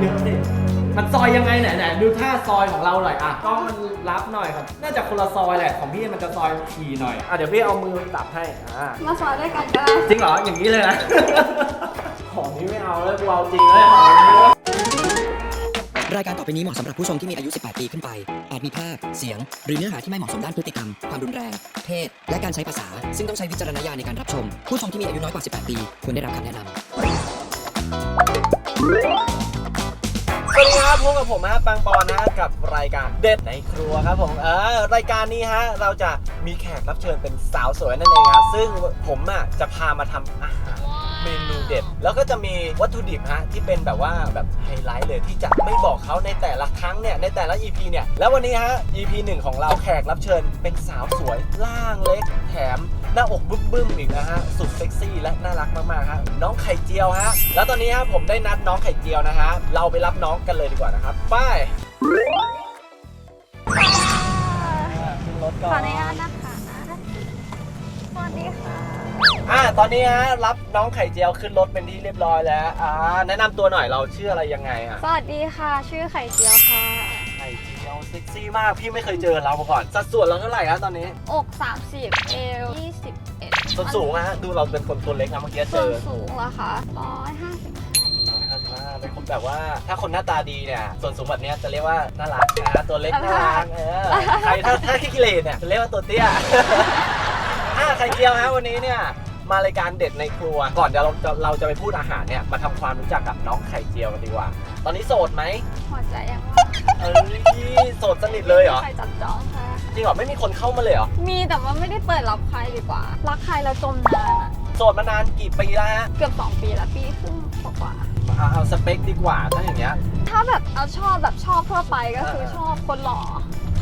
เยอะดิมันซอยยังไงไหนไหนดูท่าซอยของเราหน่อยอะกล้องมันรับหน่อยครับ น่าจะคนละซอยแหละของพี่มันจะซอยทีหน่อยอะเดี๋ยวพี่เอามือจับให้อ่ามาสอนด้วยกันก็ได้จริงเหรออย่างนี้เลยนะ ของนี้ไม่เอาแล้วกูเอาจริงเลยของนี้รายการต่อไปนี้เหมาะสำหรับผู้ชมที่มีอายุ 18 ปีขึ้นไป อาจมีภาพ เสียง หรือเนื้อหาที่ไม่เหมาะสมด้านพฤติกรรม ความรุนแรง เพศ และการใช้ภาษา ซึ่งต้องใช้วิจารณญาณในการรับชม ผู้ชมที่มีอายุน้อยกว่า 18 ปีควรได้รับคำแนะนำสวัส ดีครับพบกับผมฮะปังปอนนะฮะกับรายการเด็ดในครัวครับผมเออรายการนี้ฮะเราจะมีแขกรับเชิญเป็นสาวสวยนั่นเองครับซึ่งผมอะจะพามาทำอาหาร เด็ด แล้วก็จะมีวัตถุดิบฮะที่เป็นแบบว่าแบบไฮไลท์เลยที่จะไม่บอกเขาในแต่ละครั้งเนี่ยในแต่ละ EP เนี่ย แล้ววันนี้ฮะ EP หนึ่งของเราแขกรับเชิญ เป็นสาวสวยล่างเล็กแถมหน้าอกบึ้มบึ้มๆอีกนะฮะ สุดเซ็กซี่และน่ารักมากๆฮะน้องไข่เจียวฮะ แล้วตอนนี้ฮะผมได้นัดน้องไข่เจียวนะฮะเราไปรับน้องกันเลยดีกว่านะครับไปขึ้นรถก่อออนนุญาตนะ ตอนนี้ฮะรับน้องไข่เจียวขึ้นรถเป็นที่เรียบร้อยแล้วอ่าแนะนำตัวหน่อยเราชื่ออะไรยังไงอะสวัสดีค่ะ ชื่อไข่เจียวค่ะ ไข่เจียวเซ็กซี่มากพี่ไม่เคยเจอเรามาก่อน สัดส่วนเราเท่าไหร่ฮะตอนนี้ อก 30 เอว21ส่วนสูงอะฮะดูเราเป็นคนตัวเล็กนะเมื่อกี้เจส่วนอสูงเหรอคะ155เป็นคนแบบว่าถ้าคนหน้าตาดีเนี่ยส่วนสูงแบบเนี้ยจะเรียกว่าน่ารักนะตัวเล็กน่ารักเออใครถ้าถ้าขี้กิเลสเนี่ยจะเรียกว่าตัวเตี้ยอะไข่เจียวฮะวันนี้เนี่ย มารายการเด็ดในครัว ก่อนเดี๋ยวเราจะเราจะไปพูดอาหารเนี่ยมาทำความรู้จักกับน้องไข่เจียวกันดีกว่า ตอนนี้โสดไหมหัวใจยังว่าเอ้ยโสดสนิทเลยเหรอ ใครจับจองค่ะ จริงเหรอไม่มีคนเข้ามาเลยเหรอ มีแต่ว่าไม่ได้เปิดรับใครดีกว่า รักใครแล้วจมนานอะโสดมานานกี่ปีแล้วฮะเกือบ 2 ปีแล้วปีครึ่งกว่าเอาเอาสเปคดีกว่าถ้าอย่างเงี้ย ๆถ้าแบบเอาชอบแบบชอบทั่วไปก็คือเออ ชอบคนหล่อ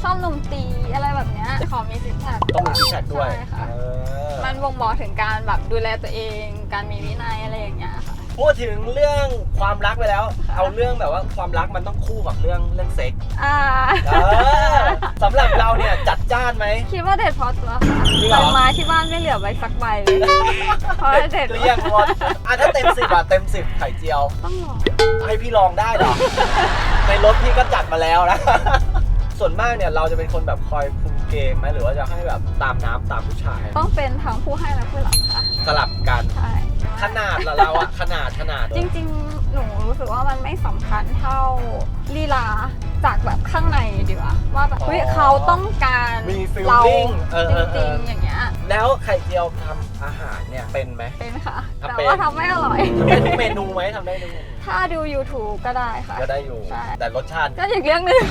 ชอบหนุ่มตีอะไรแบบเนี้ยขอมีซิกแพคต้องมีซิกแพคด้วยใช่ค่ะ เออ มันบ่งบอกถึงการแบบดูแลตัวเอง การมีวินัยอะไรอย่างเงี้ยค่ะ พูดถึงเรื่องความรักไปแล้วค่ะเอาเรื่องแบบว่าความรักมันต้องคู่กับเรื่องเรื่องเซ็กส์อ่าเออสำหรับเราเนี่ยจัดจ้านไหม คิดว่าเด็ดพอตัวค่ะจริงเหรอใบไม้ที่บ้านไม่เหลือใบสักใบเลยเพราะว่าเด็ดเรียงหมดอะถ้าเต็มสิบอะเต็มสิบไข่เจียว ต้องหลอกให้พี่ลองได้เหรอ ในรถพี่ก็จัดมาแล้วนะ ส่วนมากเนี่ยเราจะเป็นคนแบบคอยคุมเกมไหมหรือว่าจะให้แบบตามน้ำตามผู้ชายต้องเป็นทั้งผู้ให้และผู้รับค่ะ สลับกัน ใช่ ขนาดละเราอะขนาดขนาดจริงๆ หนูรู้สึกว่ามันไม่สำคัญเท่าลีลาจากแบบข้างในดีกว่าว่าแบบเฮ้ยเขาต้องการมีฟิลเราลิ่งเออจเออเอริงอๆอย่างเงี้ยแล้วไข่เจียวทำอาหารเนี่ยเป็นไหม เป็นค่ะอะแต่เป็นว่าทำไม่อร่อย ทำได้ทุกเมนูไหมทำได้ทุกเมนู ถ้าดู YouTube ก็ได้ค่ะ ก็ได้อยู่ ใช่ แต่รสชาติก็อีกเรื่องหนึ่ง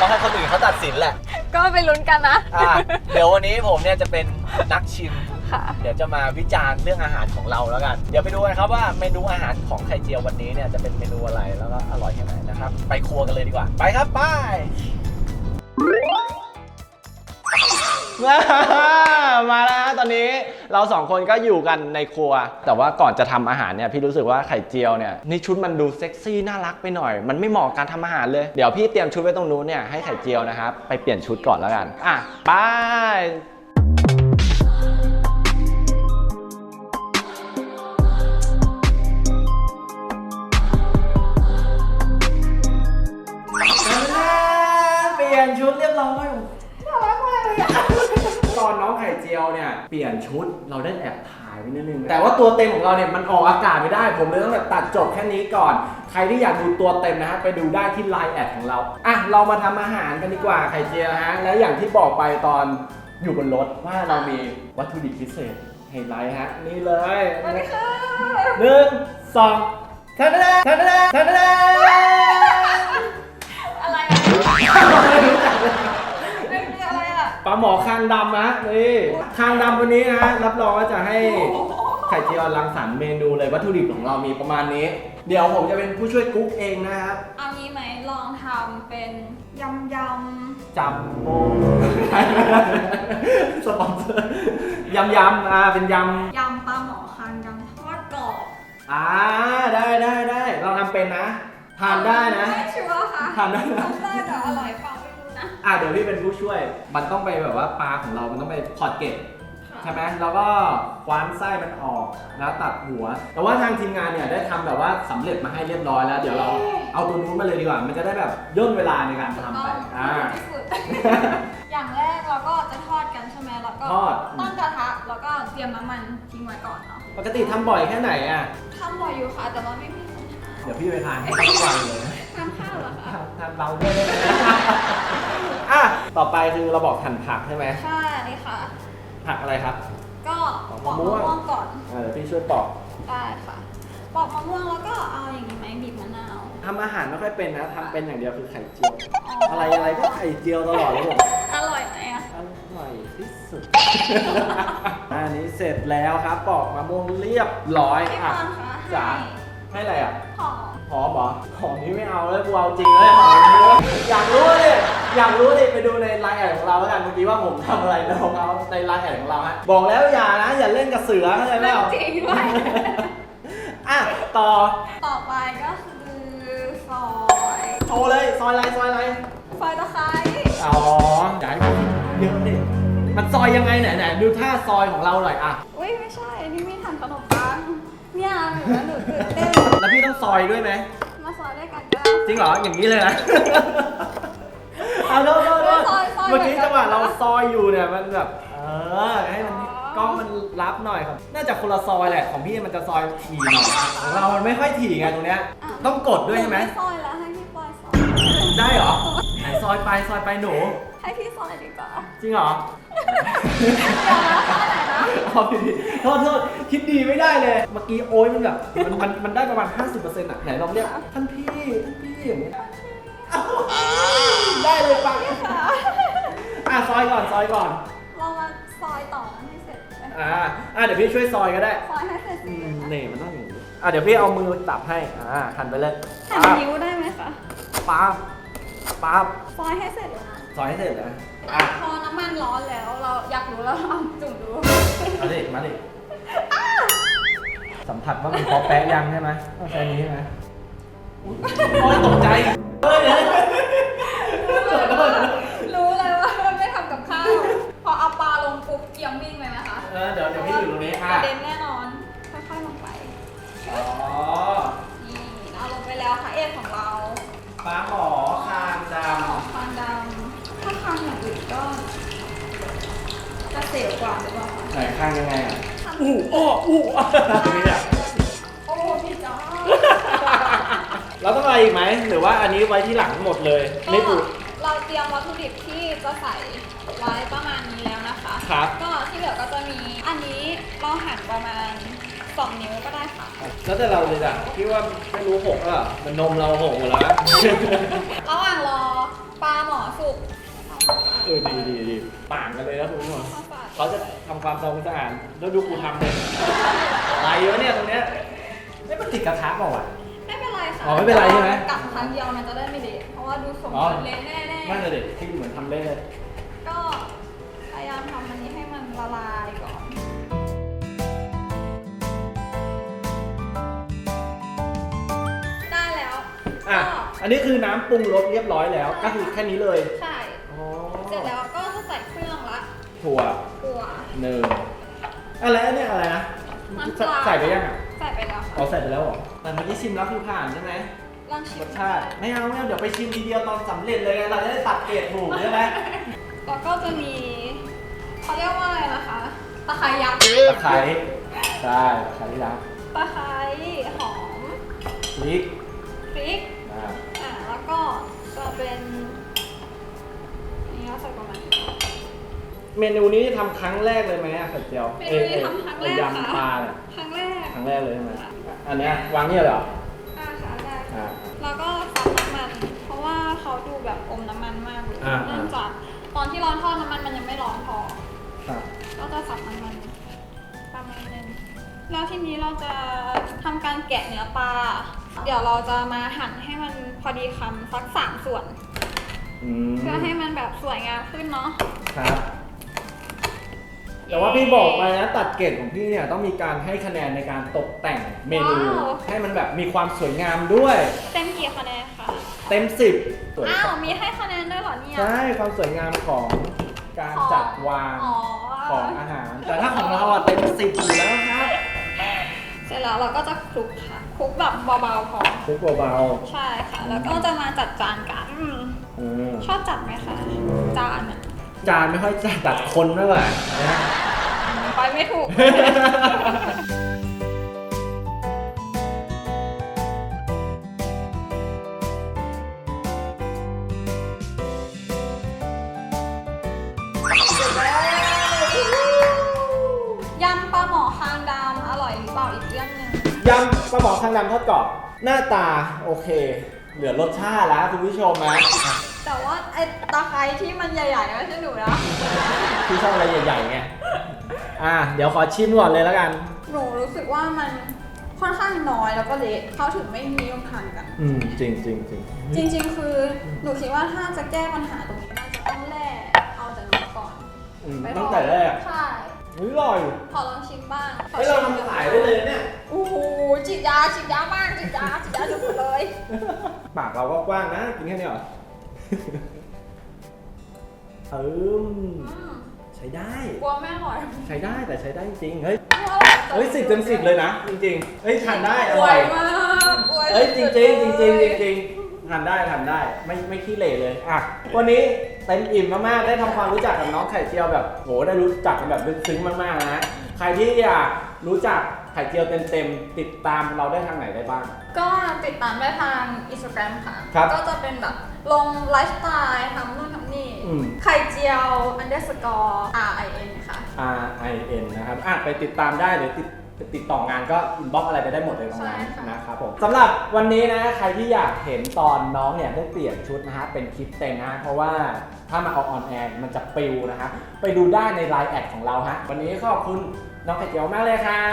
ต้องให้คนอื่นเขาตัดสินแหละก็ไปลุ้นกันนะ อะเดี๋ยววันนี้ผมเนี่ยจะเป็นนักชิม ค่ะ เดี๋ยวจะมาวิจารณ์เรื่องอาหารของเราแล้วกัน เดี๋ยวไปดูกันครับว่าเมนูอาหารของไข่เจียววันนี้เนี่ยจะเป็นเมนูอะไรแล้วก็อร่อยแค่ไหนนะครับ ไปครัวกันเลยดีกว่า ไปครับไป มาแล้วฮะตอนนี้เราสองคนก็อยู่กันในครัว แต่ว่าก่อนจะทำอาหารเนี่ยพี่รู้สึกว่าไข่เจียวเนี่ยนี่ชุดมันดูเซ็กซี่น่ารักไปหน่อย มันไม่เหมาะการทำอาหารเลยเดี๋ยวพี่เตรียมชุดไว้ตรงนู้นเนี่ยให้ไข่เจียวนะครับไปเปลี่ยนชุดก่อนแล้วกันอะไป เจียวเนี่ยเปลี่ยนชุดเราได้แอบถ่ายไว้นิดนึง แต่ว่าตัวเต็มของเราเนี่ยมันออกอากาศไม่ได้ ผมเลยต้องแบบตัดจบแค่นี้ก่อน ใครที่อยากดูตัวเต็มนะฮะไปดูได้ที่ไลน์แอดของเราอะเรามาทำอาหารกันดีกว่าไข่เจียวฮะและอย่างที่บอกไปตอนอยู่บนรถว่าเรามีวัตถุดิบพิเศษไฮไลท์ฮะนี่เลยสวัสดีค่ะหนึ่งสองทันทันทันทัน ดำนะนี่คางดำวันนี้นะรับรองว่าจะให้ไข่เจียวรังสรรค์เมนูเลยวัตถุดิบของเรามีประมาณนี้ เดี๋ยวผมจะเป็นผู้ช่วยกุ๊กเองนะครับเอางี้ไหมลองทำเป็นยำยจำโบสปอนเซอร์ยำยำอ่าเป็นยำยำปลาหมอคางดำทอดกรอบำอ่าได้ได้ได้เราทำเป็นนะทานได้นะไม่ชัวร์ค่ะทานได้นะทำได้แต่อร่อยเปล่าไม่รู้ นะ อะเดี๋ยวพี่เป็นผู้ช่วย มันต้องไปแบบว่าปลาของเรา มันต้องไปพอดเก็ตค่ะค่ะใช่ไหมแล้วก็คว้านไส้มันออกแล้วตัดหัว แต่ว่าทางทีมงานเนี่ยได้ทำแบบว่าสำเร็จมาให้เรียบร้อยแล้ว เดี๋ยวเราเอาตัวนู้นมาเลยดีกว่า มันจะได้แบบย่นเวลาในการทำไป อ่า ที่สุด อย่างแรกเราก็จะทอดกันใช่ไหมแล้วก็ทอด ตั้งกระทะแล้วก็เตรียมน้ำมันทิ้งไว้ก่อนเนาะปกติทำบ่อยแค่ไหนอะ ทำบ่อยอยู่ค่ะ แต่ว่าไม่มีคนทเดี๋ยวพี่ไปทานให้ทุกวันเลยนะำทำข้าวเหรอคะทานเราด้วยได้ไหมอะต่อไปคือเราบอกหั่นผักใช่ไหมใช่นี่ค่ะ ผักอะไรครับ ก็ปปออกกมะม่มะวงม่วงก่อนเออพี่ช่วยปอกได้ค่ะปอกมะม่วงแล้วก็เอาอย่างนี้ไหมบีบมะนาวทำอาหารไม่ค่อยเป็นนะทำเป็นอย่างเดียวคือไข่เจียว อะไรอะไรก็ไข่เจียวตลอดเลยผมอร่อยไหมอะอร่อยที่สุดอันนี้เสร็จแล้วครับปอกมะม่วงเรียบร้อยพี่อะปอนคะจ๋าให้ให้อะไรอะหอม หอมเหรอหอมนี้ไม่เอาเลยกูเอาจริงเลยหอมนี้อยากรู้เลยอยากรู้เลยไปดูในไลน์แอดของเราแล้วกันเมื่อกี้ว่าผมทำอะไรน้องเขาในไลน์แอดของเราฮะบอกแล้วอย่านะอย่าเล่นกับเสือเข้าใจไหมเรื่องจริงด้วยอะต่อต่อไปก็คือซอยโชว์เลยซอยอะไรซอยอะไรซอยตะไคร้อ๋ออย่าให้มันเยอะดิมันซอยยังไงไหนไหนดูท่าซอยของเราหน่อยอะอุ้ยไม่ใช่อันนี้มีทำขนมปัง เนี่ยหนูว่าหนูตื่นเต้นแล้วพี่ต้องซอยด้วยไหม มาซอยด้วยกันก็ได้ จริงเหรอ อย่างนี้เลยนะ เอาโทษโทษโทษซอยซอยเมื่อกี้เหมือนกันจังหวะเราซอยอยู่เนี่ยมันแบบ เออ ให้มันอ๋อกล้องมันรับหน่อยครับ น่าจะคนละซอยแหละ ของพี่มันจะซอยถี่หน่อยของเรามันไม่ค่อยถี่ไงตรงเนี้ย อะ ต้องกดด้วยใช่ไหมนูซอยแล้วให้พี่ปอยซอย ได้เหรอไหนซอยไปซอยไปหนู ให้พี่ซอยดีกว่าจริงเหรอ เดี๋ยวนะซอยไหนนะ เอาดีๆโทษโทษคิดดีไม่ได้เลย เมื่อกี้โอ้ยมันแบบมันมันมันได้ประมาณ 50%อะไหนลองเรียกท่านพี่ท่านพี่อย่างเงี้ยได้เลยปังค่ะอะซอยก่อนซอยก่อน เรามาซอยต่อให้เสร็จเลยอ่าอะเดี๋ยวพี่ช่วยซอยก็ได้ซอยให้เสร็จอืสิมนี่มันต้องอย่างนี้อะเดี๋ยวพี่เอามือตับให้อ่าหั่นไปเลยหั่นปั๊บนิ้วได้ไหมคะปั๊บปั๊บซอยให้เสร็จเลยนะ ซอยให้เสร็จเลยอะพอน้ำมันร้อนแล้วเราอยากรู้แล้วเอาจุ่มดูมาดิมาดิสัมผัสว่ามันพอแปะยังใช่ไหมต้องใช้นี้ใช่ไหมอุ๊ยโอ้ยตกใจเฮ้ยเฮ้ยรู้เลยว่าไม่ทำกับข้าว พอเอาปลาลงปุ๊บเกียมมิ่งเลยนะคะเออเดี๋ยวเดี๋ยวพี่อยู่ตรงนี้กอะระเด็นแน่นอนค่อยๆลงไปอ๋อนี่เอาลงไปแล้วค่ะเอ็ดของเราปลาหมอคางด หอมควันดำถ้าคางอย่างอื่น ก็จะเสียวกว่าหรือเปล่าคะำไหนคางยังไงอะอู้อ้ออู้อะนี่เนี่ยโอ้พี่จ้าเราต้องอะไรอีกไหม หรือว่าอันนี้ไว้ที่หลังหมดเลยก็ไม่ปุดเราเตรียมวัตถุดิบที่จะใส่ไว้ประมาณนี้แล้วนะคะครับ ก็ที่เหลือก็จะมีอันนี้เราหั่นประมาณ2นิ้วก็ได้ค่ะ แล้วแต่เราเลยอะพี่ว่าไม่รู้หกอะมันนมเราหกหมดแล้วระหว่างรอปลาหมอสุก เออดีดีดีต่างกันเลยนะคุณผู้ชมข้าวสารเขาจะทำความสะอาดแล้วดูกูทำเลยอะไรวะเนี่ยตรงเนี้ยไม่มันติดกระทะเปล่าวะ ไม่เป็นไรค่ะอ๋อไม่เป็นไรใช่ไหม กลับครั้งเดียวมันจะได้ไม่เละเพราะว่าดูสมอ๋อบูรณ์เละแน่นั่นเลยเด็กที่เหมือนทำเล่นเลยๆก็พยายามทำอันนี้ให้มันละลายก่อน ได้แล้วอะก็อันนี้คือน้ำปรุงรสเรียบร้อยแล้ว ก็คือแค่นี้เลย ใช่ อ๋อเส ร็จแล้วก็จะใส่เครื่องละถั่วกัวหนึ่งอะไรอันเนี้ยอะไรนะน้ำปลา ใส่ไปยังอะใส่ไปแล้วอ๋อค่ะใส่ไปแล้วเหรอแต่เมื่อกี้ชิมแล้วคือผ่านใช่ไหมลองชิรมสชาติไม่เอาไม่เอาเดี๋ยวไปชิมทีเดียวตอนสำเร็จเลยไงเราจะได้ตัดเกรดถูกใช่ไหมแล้วก็จะมีเขาเรียกว่าอะไรนะคะตะไคร้ยักษ์ตะไคร้ใช่ตะไคร้ยักษ์ตะไคร้หอมพริกพริกอ่า อ่าแล้วก็จะเป็นอันนี้เรา ใส่ประมาณนี้เมนูนี้ทำครั้งแรกเลยไหมอะไข่เจียวเมนูนี้ทำครั้งแรกเอ้ยค่ะ ยำปลาเนี่ยครั้งแรกครั้งแรกเลยใช่ไหมอันเนี้ยวางเนี่ยเหรออ่าค่ะได้อ่า แล้วก็ซับน้ำมัน เพราะว่าเขาดูแบบอมน้ำมันมากเลยอ่า เนื่องจากตอนที่ร้อนทอดน้ำมันมันยังไม่ร้อนพอ ครับก็จะสับน้ำมันประมาณนึงแล้วทีนี้เราจะทำการแกะเนื้อปลา เดี๋ยวเราจะมาหั่นให้มันพอดีคำสักสามส่วน อืมเพื่อให้มันแบบสวยงามขึ้นเนาะ ครับ แต่ว่าพี่บอกมานะตัดเกรดของพี่เนี่ยต้องมีการให้คะแนนในการตกแต่งเมนูให้มันแบบมีความสวยงามด้วย เต็มกี่คะแนนคะ เต็มสิบสวยอ้าควรับมีให้คะแนนด้วยเหรอเนี่ย ใช่ความสวยงามของการจัดวางอ๋อ ของอาหาร แต่ถ้าของเราอะเต็มสิบอยู่แล้วครับเสร็จแล้วเราก็จะคลุกค่ะ คลุกแบบเบาๆพอคุกเบาใช่ค่ะ แล้วก็จะมาจัดจานกันอืมๆอืม ชอบจัดไหมคะ จานอะจานไม่ค่อยจัดจัดคนไม่ไหวนะ ไปไม่ถูก ยำปลาหมอคางดำอร่อยหรือเปล่าอีกเรื่องหนึ่งยำปลาหมอคางดำทอดกรอบหน้าตาโอเค เหลือรสชาติแล้วคุณผู้ชมนะ แต่ว่าไอ้ตะไคร้ที่มันใหญ่ๆไม่ใช่หนูนะ พี่ชอบอะไรใหญ่ๆไงอะเดี๋ยวขอชิมก่อนเลยแล้วกัน หนูรู้สึกว่ามันค่อนข้างน้อยแล้วก็เละเขาถึงไม่นิยมทานกัน อืมจริงจริงจริงจริง ๆ คือหนูคิดว่าถ้าจะแก้ปัญหาตรงนี้น่าจะต้องแล่เอาแต่เนื้อก่อนอืมไม่ตั้งแต่แรกใช่อุ้ยอร่อยขอลองชิมบ้างเฮ้ยเราทำขายได้เลยเนี่ย โอ้โหจิบยาจิบยามากจิบยาจิบยาสุดๆเลย ปากเราก็กว้างนะกินแค่นี้เหรอ เอิมอืมใช้ได้ กลัวไม่อร่อยใช้ได้แต่ใช้ได้จริงเฮ้ยไม่อร่อยจังเฮ้ยสิบเต็มสิบเลยนะ จริงๆเฮ้ยทานได้ออร่วอยยมากอวยเอ้ยจริงสุจริงดๆจริงจริงเลยจริงๆทานได้ทานได้ไม่ไม่ขี้เหร่เลยอะวันนี้เต็มอิ่มมากๆได้ทำความรู้จักกับน้องไข่เจียวแบบโหได้รู้จักกันแบบลึกซึ้งมากๆนะใครที่อยากรู้จัก ไข่เจียวเต็มๆติดตามเราได้ทางไหนได้บ้าง ก็ติดตามได้ทางอินสตาแกรมค่ะ ครับก็จะเป็นแบบลงไลฟ์สไตล์ทำนู่นทำนี่ อืม ไข่เจียว underscore r i n ค่ะ R I N นะครับอะไปติดตามได้หรือติดติดต่องานก็อินบ็อกอะไรไปได้หมดเลยตรงนั้นใช่ค่ะ นะครับผมสำหรับวันนี้นะใครที่อยากเห็นตอนน้องเนี่ยได้เปลี่ยนชุดนะฮะเป็นคลิปเต็มนะฮะเพราะว่าถ้ามาเอาออนแอร์มันจะปิวนะครับไปดูได้ในไลน์แอดของเราฮะวันนี้ขอบคุณ น้องไข่เจียวมากเลยครั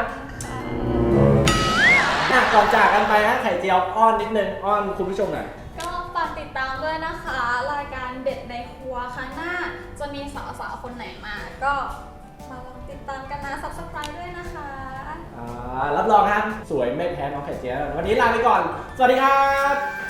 บอะก่อนจากกันไปฮะไข่เจียวอ้อนนิดนึงอ้อนคุณผู้ชมหน่อย ก็ฝากติดตามด้วยนะคะ รายการเด็ดในครัวครั้งหน้า จะมีสาวๆคนไหนมา ก็มาลองติดตามกันนะ subscribe ด้วยนะคะ อ่ารับรองครับ สวยไม่แพ้น้องไข่เจียววันนี้ลาไปก่อน สวัสดีครับ